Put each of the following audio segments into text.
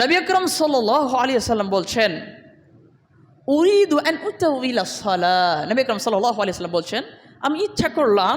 নবী আকরম সাল আলী সাল্লাম বলছেন, উরিদু অ্যান উত্তাউলা সালা। নবী আকরম সাল আলী সাল্লাম বলছেন, আমি ইচ্ছা করলাম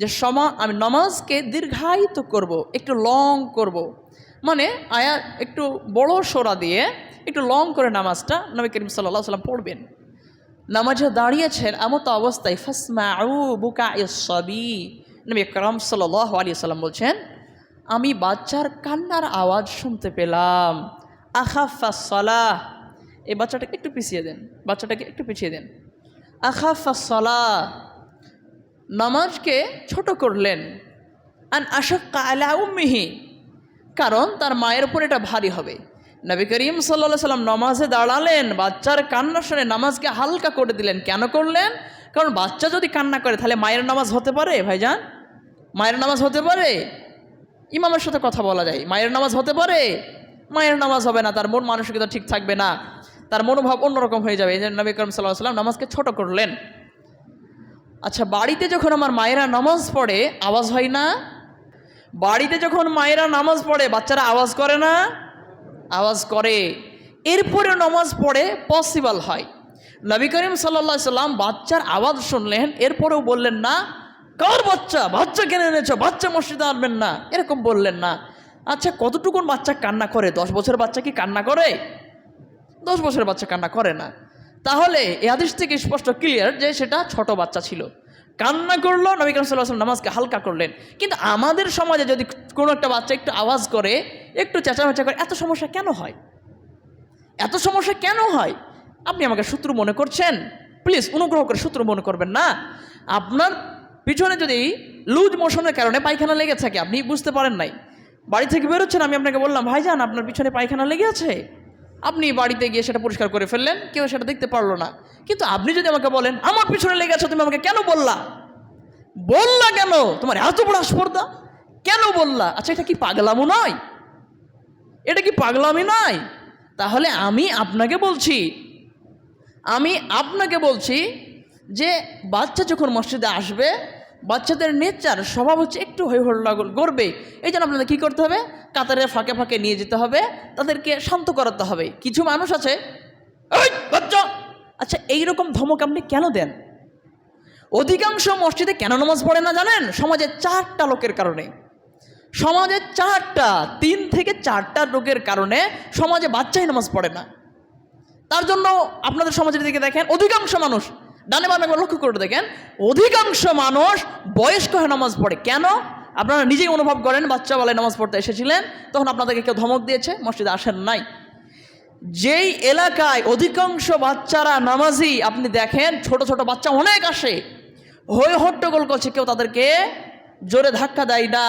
যে সমা, আমি নামাজকে দীর্ঘায়িত করব, একটু লং করব। মানে আয়া একটু বড় সোরা দিয়ে একটু লং করে নামাজটা নবী করিম সাল্লাহ সাল্লাম পড়বেন। নামাজে দাঁড়িয়েছেন এমত অবস্থায়, ফাসমাউ বুকা সবি নবী আকরম সাল্লাহ আলী সাল্লাম বলছেন আমি বাচ্চার কান্নার আওয়াজ শুনতে পেলাম। আখাফা সলাহ। এই বাচ্চাটাকে একটু পিছিয়ে দেন, বাচ্চাটাকে একটু পিছিয়ে দেন। আখাফা সলাহ। নামাজকে ছোট করলেন। আন আশক্কা আলা উম্মিহি। কারণ তার মায়ের উপর এটা ভারী হবে। নবী করিম সাল্লা সাল্লাম নামাজে দাঁড়ালেন, বাচ্চার কান্না শুনে নামাজকে হালকা করে দিলেন। কেন করলেন? কারণ বাচ্চা যদি কান্না করে, তাহলে মায়ের নামাজ হতে পারে, ভাইজান? মায়ের নামাজ হতে পারে? ইমামের সাথে কথা বলা যায়। মায়ের নামাজ হতে পারে, মায়ের নামাজ হবে না, তার মন মানসিকতা ঠিক থাকবে না, তার মনোভাব অন্যরকম হয়ে যাবে। এই যে নবী করিম সাল্লাহ সাল্লাম নামাজকে ছোট করলেন। আচ্ছা বাড়িতে যখন আমার মায়েরা নামাজ পড়ে, আওয়াজ হয় না? বাড়িতে যখন মায়েরা নামাজ পড়ে, বাচ্চারা আওয়াজ করে না? আওয়াজ করে। এরপরে নামাজ পড়ে পসিবল হয়। নবী করিম সাল্লা সাল্লাম বাচ্চার আওয়াজ শুনলেন, এরপরেও বললেন, না কার বাচ্চা? বাচ্চা কেনে এনেছো? বাচ্চা মসজিদে আনবেন না। এরকম বললেন না। আচ্ছা কতটুকুন বাচ্চা কান্না করে? দশ বছর বাচ্চা কি কান্না করে? দশ বছরের বাচ্চা কান্না করে না। তাহলে এ আদেশ থেকে স্পষ্ট ক্লিয়ার যে সেটা ছোট বাচ্চা ছিল। কান্না করল, নবী করিম সাল্লাহ নামাজকে হালকা করলেন। কিন্তু আমাদের সমাজে যদি কোনো একটা বাচ্চা একটু আওয়াজ করে, একটু চেঁচামেচা করে, এত সমস্যা কেন হয়? এত সমস্যা কেন হয়? আপনি আমাকে শত্রু মনে করছেন? প্লিজ অনুগ্রহ করে শত্রু মনে করবেন না। আপনার পিছনে যদি লুজ মোশনের কারণে পায়খানা লেগে থাকে, আপনি বুঝতে পারেন নাই। বাড়ি থেকে বেরোচ্ছেন, আমি আপনাকে বললাম, ভাইজান, আপনার পিছনে পায়খানা লেগে আছে? আপনি বাড়িতে গিয়ে সেটা পরিষ্কার করে ফেললেন, কেউ সেটা দেখতে পারল না। কিন্তু আপনি যদি আমাকে বলেন, আমার পিছনে লেগে আছে, তুমি আমাকে কেন বললা? বললা কেন? তোমার এত বড় স্পর্ধা কেন বললা? আচ্ছা এটা কি পাগলামো নয়? এটা কি পাগলামি নয়? তাহলে আমি আপনাকে বলছি, আমি আপনাকে বলছি যে বাচ্চা যখন মসজিদে আসবে বাচ্চাদের নেচার স্বভাব হচ্ছে একটু হই হল্লা করবে এই জন্য আপনাদের কী করতে হবে? কাতারে ফাঁকে ফাঁকে নিয়ে যেতে হবে। তাদেরকে শান্ত করাতে হবে। কিছু মানুষ আছে "এই, বাচ্চা! আচ্ছা এইরকম ধমক আপনি কেন দেন? অধিকাংশ মসজিদে কেন নামাজ পড়ে না জানেন? সমাজে চারটা লোকের কারণে। সমাজে চারটা তিন থেকে চারটা লোকের কারণে সমাজে বাচ্চাই নামাজ পড়ে না। তার জন্য আপনাদের সমাজের দিকে দেখেন অধিকাংশ মানুষ ডানে বামে একবার লক্ষ্য করে দেখেন, অধিকাংশ মানুষ বয়স্ক হয়ে নামাজ পড়ে। কেন? আপনারা নিজেই অনুভব করেন, বাচ্চাবেলায় নামাজ পড়তে এসেছিলেন, তখন আপনাদেরকে কেউ ধমক দিয়েছে, মসজিদে আসেন নাই। যেই এলাকায় অধিকাংশ বাচ্চারা নামাজি, আপনি দেখেন, ছোট ছোট বাচ্চা অনেক আসে। হই হট্টগোল করছে, কেউ তাদেরকে জোরে ধাক্কা দেয় না,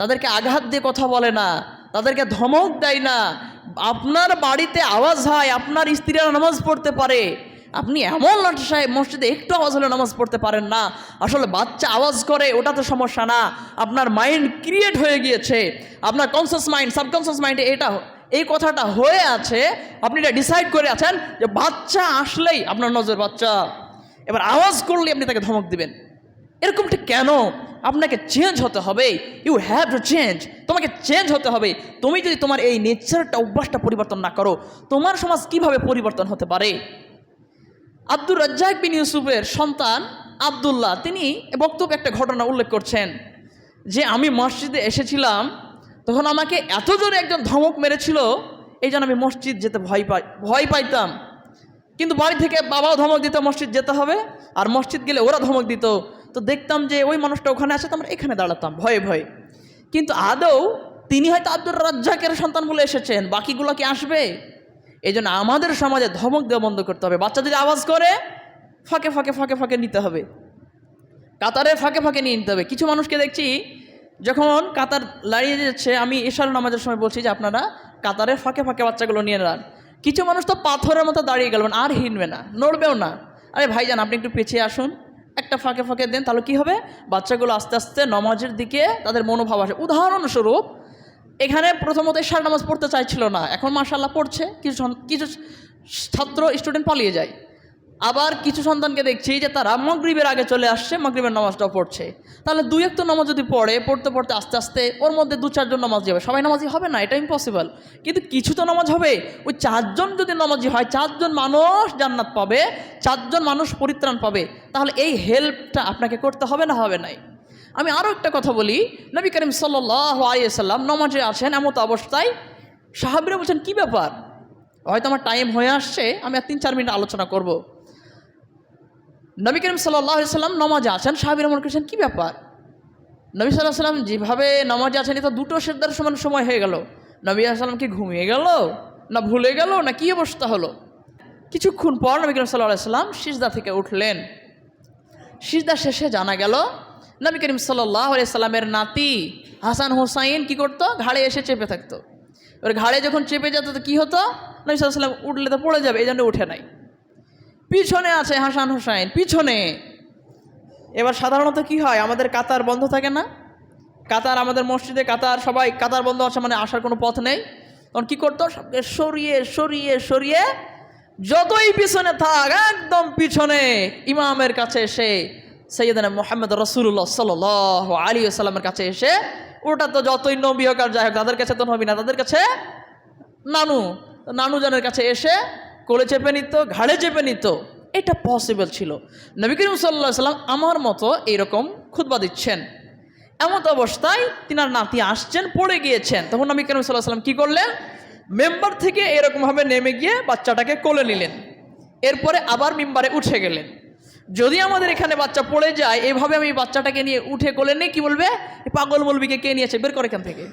তাদেরকে আঘাত দিয়ে কথা বলে না, তাদেরকে ধমক দেয় না। আপনার বাড়িতে আওয়াজ হয়, আপনার স্ত্রীরা নামাজ পড়তে পারে আপনি এমন লাঠি সাহেব, মসজিদে একটু আওয়াজ হলে নামাজ পড়তে পারেন না। আসলে বাচ্চা আওয়াজ করে, ওটা তো সমস্যা না। আপনার মাইন্ড ক্রিয়েট হয়ে গিয়েছে। আপনার কনসিয়াস মাইন্ড সাবকনসিয়াস মাইন্ডে এটা, এই কথাটা হয়ে আছে। আপনি এটা ডিসাইড করে আছেন যে বাচ্চা আসলেই আপনার নজর বাচ্চা। এবার আওয়াজ করলে আপনি তাকে ধমক দিবেন। এরকমটা কেন? আপনাকে চেঞ্জ হতে হবে। ইউ হ্যাভ টু চেঞ্জ তোমাকে চেঞ্জ হতে হবে। তুমি যদি তোমার এই নেচারটা অভ্যাসটা পরিবর্তন না করো, তোমার সমাজ কীভাবে পরিবর্তন হতে পারে? আব্দুর রাজ্জাক বিন ইউসুফের সন্তান আবদুল্লাহ। তিনি বক্তব্যে একটা ঘটনা উল্লেখ করছেন যে আমি মসজিদে এসেছিলাম, তখন আমাকে এত জোরে একজন ধমক মেরেছিল, এই জন্য আমি মসজিদ যেতে ভয় পাই, ভয় পাইতাম। কিন্তু বাড়ি থেকে বাবাও ধমক দিত, মসজিদ যেতে হবে, আর মসজিদ গেলে ওরা ধমক দিত। তো দেখতাম যে ওই মানুষটা ওখানে আছে, তো আমরা এখানে দাঁড়াতাম, ভয়ে ভয়ে। কিন্তু আদৌ তিনি হয়তো আব্দুর রাজ্জাকের সন্তান বলে এসেছেন, বাকিগুলো কি আসবে? এই জন্য আমাদের সমাজে ধমক দেওয়া বন্ধ করতে হবে। বাচ্চা যদি আওয়াজ করে, ফাঁকে ফাঁকে ফাঁকে ফাঁকে নিতে হবে। কাতারে ফাঁকে ফাঁকে নিয়ে নিতে হবে। কিছু মানুষকে দেখছি, যখন কাতার দাঁড়িয়ে যাচ্ছে আমি এশার নামাজের সময় বলছি যে, আপনারা কাতারের ফাঁকে ফাঁকে বাচ্চাগুলো নিয়ে নেন কিছু মানুষ তো পাথরের মতো দাঁড়িয়ে গেলেন আর হিনবে না, নড়বেও না। আরে ভাইজান, আপনি একটু পিছিয়ে আসুন। একটা ফাঁকে ফাঁকে দেন, তাহলে কি হবে? বাচ্চাগুলো আস্তে আস্তে নমাজের দিকে তাদের মনোভাব আসে। উদাহরণস্বরূপ এখানে প্রথমত এশার নামাজ পড়তে চাইছিল না। এখন মাশাল্লাহ পড়ছে, কিছু কিছু ছাত্র স্টুডেন্ট পালিয়ে যায়। আবার কিছু সন্তানকে দেখছি যে তারা মগরিবের আগে চলে আসছে, মগরিবের নামাজটাও পড়ছে। তাহলে দুই একটা নামাজ যদি পড়ে, পড়তে পড়তে আস্তে আস্তে ওর মধ্যে দু চারজন নামাজ যাবে সবাই নামাজি হবে না, এটা ইম্পসিবল কিন্তু কিছু তো নামাজ হবে। ওই চারজন যদি নামাজি হয়, চারজন মানুষ জান্নাত পাবে, চারজন মানুষ পরিত্রাণ পাবে। তাহলে এই হেল্পটা আপনাকে করতে হবে না, হবে নাই। আমি আরও একটা কথা বলি। নবী করিম সাল্লাহ নমাজে আছেন এমত অবস্থায়। সাহাবিরা বলছেন, কী ব্যাপার? হয়তো আমার টাইম হয়ে আসছে, আমি আর তিন, চার মিনিট আলোচনা করব। নবী করিম সাল্লাহ সাল্লাম নমাজে আছেন সাহাবিরা মনে করছেন, কী ব্যাপার? নবী সাল্লাহ সাল্লাম যেভাবে নমাজে আছেন এটা দুটো সেদ্ধার সমান সময় হয়ে গেল। নবী সাল্লাম কি ঘুমিয়ে গেল? না ভুলে গেল? না কী অবস্থা হলো? কিছুক্ষণ পর নবী করিম সাল্লাহ সাল্লাম সিজদা থেকে উঠলেন। সিজদা শেষে জানা গেল নবী করিম সাল্লাহ নাতি হাসান হুসাইন কি করতো? ঘাড়ে এসে চেপে থাকতো। এবার ঘাড়ে যখন চেপে যেত, তো কী হতো? নবী সাল্লাম উঠলে তো পড়ে যাবে, এই জন্য উঠে নাই। পিছনে আছে হাসান হুসাইন, পিছনে। এবার সাধারণত কি হয়? আমাদের কাতার বন্ধ থাকে না। কাতার আমাদের মসজিদে কাতার, সবাই কাতার বন্ধ আছে মানে আসার কোনো পথ নেই। তখন কী করতো? সরিয়ে সরিয়ে সরিয়ে যতই পিছনে থাক, একদম পিছনে ইমামের কাছে এসে সৈয়দানা মোহাম্মদ রসুল্লাহ সাল আলী সাল্লামের কাছে এসে, ওটা তো যতই নবী হোক আর যাই হোক, তাদের কাছে তো নবী না, তাদের কাছে নানু। নানু জানের কাছে এসে কোলে চেপে নিত, ঘাড়ে চেপে নিত। এটা পসিবল ছিল। নবী করিম সাল্লাহ সাল্লাম আমার মতো এইরকম খুতবা দিচ্ছেন। এমত অবস্থায় তিনার নাতি আসছেন, পড়ে গিয়েছেন। তখন নবী করিম সাল্লাহ সাল্লাম কী করলেন? মেম্বার থেকে এরকমভাবে নেমে গিয়ে বাচ্চাটাকে কোলে নিলেন। এরপরে আবার মেম্বারে উঠে গেলেন। যদি আমাদের এখানে বাচ্চা পড়ে যায়, এভাবে আমি বাচ্চাটাকে নিয়ে উঠে কোলে নিয়ে কী বলবে? পাগল মলবিকে কে নিয়েছে বের করে এখান থেকে?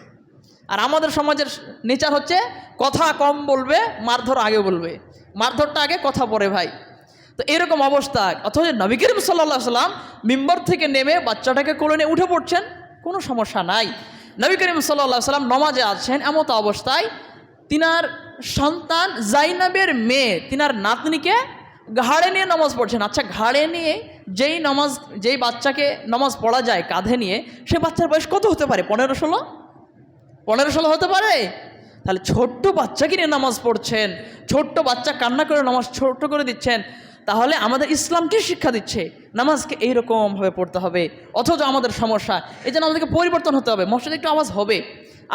আর আমাদের সমাজের নেচার হচ্ছে, কথা কম বলবে, মারধর আগে বলবে। মারধরটা আগে, কথা পরে ভাই। তো এরকম অবস্থা। অথচ নবী করিম সাল্লাহ সাল্লাম মিম্বর থেকে নেমে বাচ্চাটাকে কোলে নিয়ে উঠে পড়ছেন। কোনো সমস্যা নাই। নবী করিম সাল্লাহ সাল্লাম নমাজে আছেন এমতো অবস্থায়। তিনার সন্তান জাইনাবের মেয়ে, তিনার নাতনিকে ঘাড়ে নিয়ে নামাজ পড়ছেন। আচ্ছা ঘাড়ে নিয়ে যেই নামাজ, যেই বাচ্চাকে নামাজ পড়া যায় কাঁধে নিয়ে, সে বাচ্চার বয়স কত হতে পারে? পনেরো ষোলো? পনেরো ষোলো হতে পারে? তাহলে ছোট্ট বাচ্চাকে নিয়ে নামাজ পড়ছেন, ছোট্ট বাচ্চা কান্না করে নামাজ ছোট্ট করে দিচ্ছেন, তাহলে আমাদের ইসলাম কি শিক্ষা দিচ্ছে? নামাজকে এইরকমভাবে পড়তে হবে, অথচ আমাদের সমস্যা। এই জন্য আমাদেরকে পরিবর্তন হতে হবে, মসজিদে একটু আওয়াজ হবে।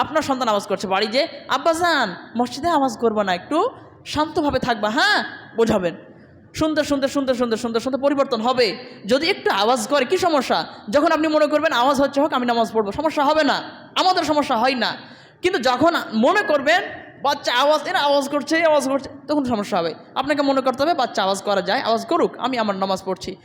আপনার সন্তান আওয়াজ করছে বাড়ি যে, আব্বাজান, মসজিদে আওয়াজ করব না, একটু শান্তভাবে থাকবা হ্যাঁ? বোঝাবেন। শুনতে শুনতে শুনতে শুনতে শুনতে শুনতে পরিবর্তন হবে। যদি একটু আওয়াজ করে, কি সমস্যা? যখন আপনি মনে করবেন, আওয়াজ হচ্ছে হোক, আমি নামাজ পড়ব। সমস্যা হবে না। আমাদের সমস্যা হয় না। কিন্তু যখন মনে করবেন, বাচ্চা আওয়াজ, এরা আওয়াজ করছে আওয়াজ করছে, তখন সমস্যা হবে। আপনাকে মনে করতে হবে, বাচ্চা আওয়াজ করা যায়, আওয়াজ করুক, আমি আমার নামাজ পড়ছি।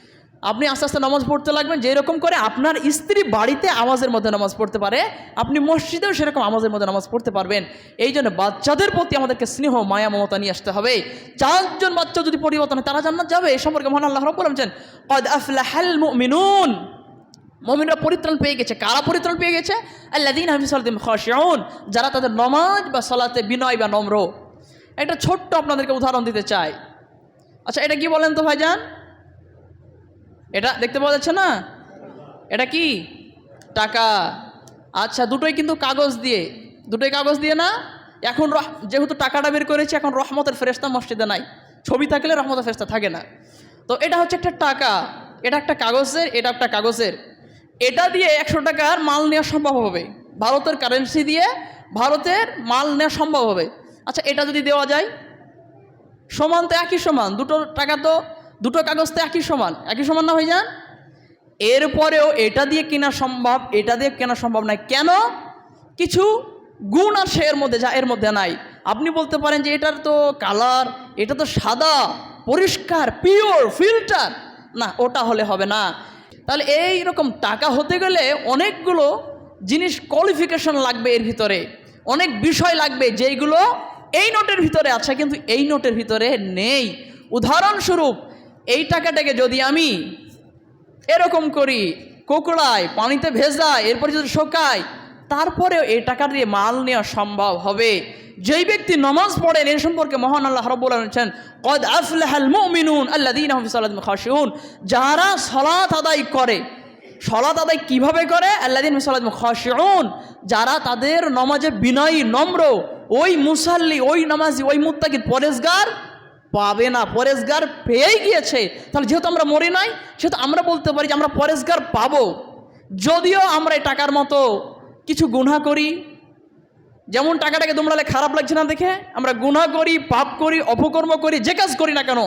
আপনি আস্তে আস্তে নামাজ পড়তে লাগবেন, যেরকম করে আপনার স্ত্রী বাড়িতে আওয়াজের মধ্যে নামাজ পড়তে পারে, আপনি মসজিদেও সেরকম আওয়াজের মধ্যে নামাজ পড়তে পারবেন। এই জন্য বাচ্চাদের প্রতি আমাদেরকে স্নেহ, মায়া, মমতা নিয়ে আসতে হবে। চারজন বাচ্চা যদি পরিবর্তন হয়, তারা জান্নাত যাবে? এই সম্পর্কে মহান আল্লাহ রব বলেছেন, কদ আফলাহাল মুমিনুন। মমিনরা পরিত্রাণ পেয়ে গেছে। কারা পরিত্রাণ পেয়ে গেছে? আল্লাদিন হাফিসালদিন খসিউন যারা তাদের নমাজ বা সলাতে বিনয় বা নম্র। একটা ছোট্ট আপনাদেরকে উদাহরণ দিতে চাই। আচ্ছা এটা কি বলেন তো ভাইজান? এটা দেখতে পাওয়া যাচ্ছে না? এটা কি? টাকা। আচ্ছা দুটোই কিন্তু কাগজ দিয়ে। দুটোই কাগজ দিয়ে না? এখন যেহেতু টাকাটা বের করেছি, এখন রহমতের ফেরেস্তা মসজিদে নাই। ছবি থাকলে রহমতের ফেরেস্তা থাকে না। তো এটা হচ্ছে একটা টাকা। এটা একটা কাগজের, এটা একটা কাগজের। এটা দিয়ে একশো টাকার মাল নেওয়া সম্ভব হবে। ভারতের কারেন্সি দিয়ে ভারতের মাল নেওয়া সম্ভব হবে। আচ্ছা এটা যদি দেওয়া যায়? সমান তো একই সমান। দুটো টাকা তো দুটো কাগজ তো একই সমান। একই সমান না হয়ে যান এরপরেও এটা দিয়ে কেনা সম্ভব, এটা দিয়ে কেনা সম্ভব নয়। কেন? কিছু গুণ আছে এর মধ্যে যা এর মধ্যে নাই। আপনি বলতে পারেন যে এটার তো কালার এটা তো সাদা, পরিষ্কার পিওর ফিল্টার না, ওটা হলে হবে না। তাহলে এই রকম টাকা হতে গেলে অনেকগুলো জিনিস কোয়ালিফিকেশন লাগবে এর ভিতরে। অনেক বিষয় লাগবে যেইগুলো এই নোটের ভিতরে আছে, কিন্তু এই নোটের ভিতরে নেই। উদাহরণস্বরূপ এই টাকাটাকে যদি আমি এরকম করি, কোকড়ায়, পানিতে ভেজাই এরপরে যদি শোকাই তারপরেও এই টাকা দিয়ে মাল নেওয়া সম্ভব হবে। যেই ব্যক্তি নমাজ পড়েন এ সম্পর্কে মহান আল্লাহ রব্বুল বলেছেন, কদ আফলাহাল মুমিনুন ফি সালাতিহিম খাশিউন। যারা সালাত আদায় করে, সলাত আদায় কীভাবে করে? আল্লাদিন সালাতিহিম খাশিউন। যারা তাদের নমাজে বিনয়ী, নম্র, ওই মুসাল্লি, ওই নামাজি, ওই মুত্তাকিদ পরেজগার পাবে না, পরেশগার পেয়েই গিয়েছে। তাহলে যেহেতু আমরা মরি নাই, সেহেতু আমরা বলতে পারি যে আমরা পরেশগার পাবো। যদিও আমরা এই টাকার মতো কিছু গুণা করি, যেমন টাকাটাকে দুমড়ালে খারাপ লাগছে না দেখে, আমরা গুনাহ করি, পাপ করি, অপকর্ম করি, যে কাজ করি না কেন,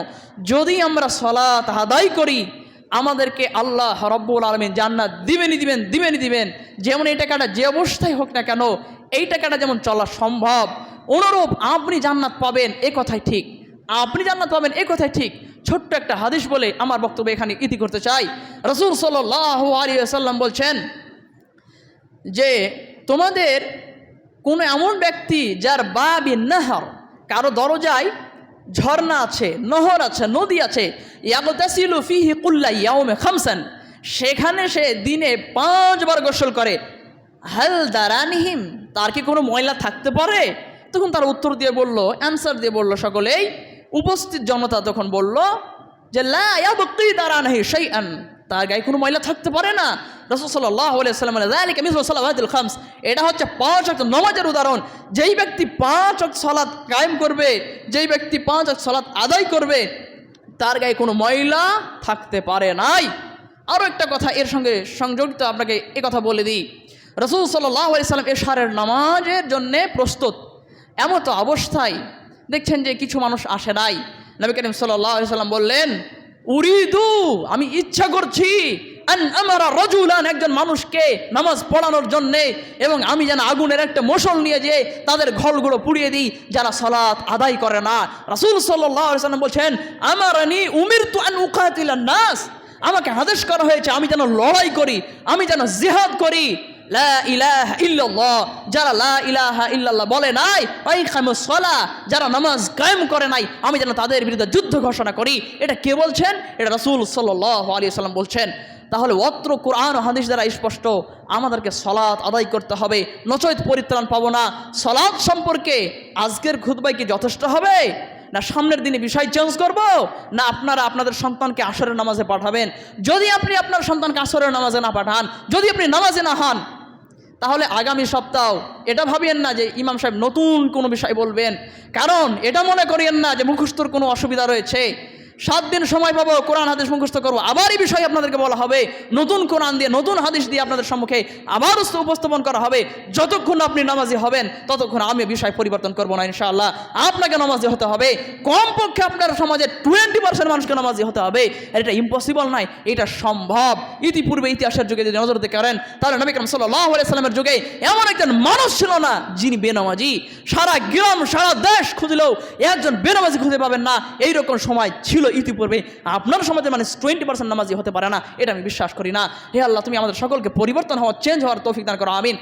যদি আমরা সলাত আদায় করি, আমাদেরকে আল্লাহ রব্বুল আলমিন জান্নাত দিবেনই দিবেন দিবেনই দিবেন। যেমন এই টাকাটা যে অবস্থায় হোক না কেন, এই টাকাটা যেমন চলা সম্ভব, অনুরূপ আপনি জান্নাত পাবেন, এ কথাই ঠিক। আপনি জান্নাত পাবেন, এ কথাই ঠিক। ছোট্ট একটা হাদিস বলে আমার বক্তব্য এখানে ইতি করতে চাই। রসুল সাল্লাহ আলী সাল্লাম বলছেন যে, তোমাদের কোনো এমন ব্যক্তি যার বাবি নাহর, কারও দরজায় ঝর্ণা আছে, নহর আছে, নদী আছে সেখানে সে দিনে পাঁচবার গোসল করে। হাল দারানিহিম, তার কি কোনো ময়লা থাকতে পারে? তখন তার উত্তর দিয়ে বলল, অ্যান্সার দিয়ে বলল সকলেই উপস্থিত জনতা তখন বলল যে, লা ইয়াবকি দারানহি শাইআন। তার গায়ে কোনো ময়লা থাকতে পারে না। খামস। এটা হচ্ছে পাঁচ ওয়াক্ত নমাজের উদাহরণ। যেই ব্যক্তি পাঁচ ওয়াক্ত সালাত কায়েম করবে, যেই ব্যক্তি পাঁচ ওয়াক্ত সালাত আদায় করবে, তার গায়ে কোনো ময়লা থাকতে পারে নাই। আরও একটা কথা এর সঙ্গে সংযোজিত আপনাকে এ কথা বলে দিই। রসুল সাল্লাহ সাল্লাম এশারের নামাজের জন্যে প্রস্তুত। এমতো অবস্থায় দেখছেন যে কিছু মানুষ আসে নাই। নবী করিম সাল্লাম বললেন, উরিদু, আমি ইচ্ছা করছি একজন মানুষকে নামাজ পড়ানোর জন্যে এবং আমি যেন আগুনের একটা মশল নিয়ে যে তাদের ঘরগুলো পুড়িয়ে দিই, যারা সালাত আদায় করে না। রাসুল সাল্লাম বলছেন আমার আনি উমির তু আন নাস, আমাকে আদেশ করা হয়েছে আমি যেন লড়াই করি, আমি যেন জিহাদ করি। লা ইলাহা ইল্লাল্লাহ। যারা লা ইলাহা ইল্লাল্লাহ বলে নাই ওই সলা যারা নামাজ কায়েম করে নাই, আমি যেন তাদের বিরুদ্ধে যুদ্ধ ঘোষণা করি। এটা কে বলছেন? এটা রাসূল সাল্লাল্লাহু আলাইহি সাল্লাম বলছেন। তাহলে অত্র কোরআন হাদিস দ্বারা স্পষ্ট, আমাদেরকে সলাৎ আদায় করতে হবে। নচৈত পরিত্রাণ পাবো না। সলাৎ সম্পর্কে আজকের খুতবাই কি যথেষ্ট হবে? না সামনের দিনে বিষয় চেঞ্জ করব? না আপনারা আপনাদের সন্তানকে আসরের নামাজে পাঠাবেন? যদি আপনি আপনার সন্তানকে আসরের নামাজে না পাঠান, যদি আপনি নামাজে না হন তাহলে আগামী সপ্তাহ, এটা ভাবিয়েন না যে ইমাম সাহেব নতুন কোনো বিষয় বলবেন। কারণ এটা মনে করিয়েন না যে মুখস্থর কোনো অসুবিধা রয়েছে। সাত দিন সময় পাবো, কোরআন হাদিস মুখস্থ করব। আবার এই বিষয়ে আপনাদেরকে বলা হবে, নতুন কোরআন দিয়ে, নতুন হাদিস দিয়ে আপনাদের সম্মুখে আবার উপস্থাপন করা হবে। যতক্ষণ আপনি নামাজি হবেন, ততক্ষণ আমি বিষয় পরিবর্তন করব না, ইনশাআল্লাহ। আপনাকে নামাজি হতে হবে। কমপক্ষে আপনার সমাজে টোয়েন্টি পার্সেন্ট মানুষকে নামাজি হতে হবে। এটা ইম্পসিবল নয়, এটা সম্ভব। ইতিপূর্বে ইতিহাসের যুগে যদি নজর দিতে করেন তাহলে নবী কালাম সাল্লাহ সাল্লামের যুগে এমন একজন মানুষ ছিল না, যিনি বেনামাজি। সারা গ্রাম, সারা দেশ খুঁজলেও একজন বেনামাজি খুঁজে পাবেন না। এইরকম সময় ছিল ইতিপূর্বে আপনার সমাজে মানে টোয়েন্টি পার্সেন্ট নামাজি হতে পারে না, এটা আমি বিশ্বাস করি না। হে আল্লাহ, তুমি আমাদের সকলকে পরিবর্তন হওয়া চেঞ্জ হওয়ার তৌফিক দান করো, আমিন।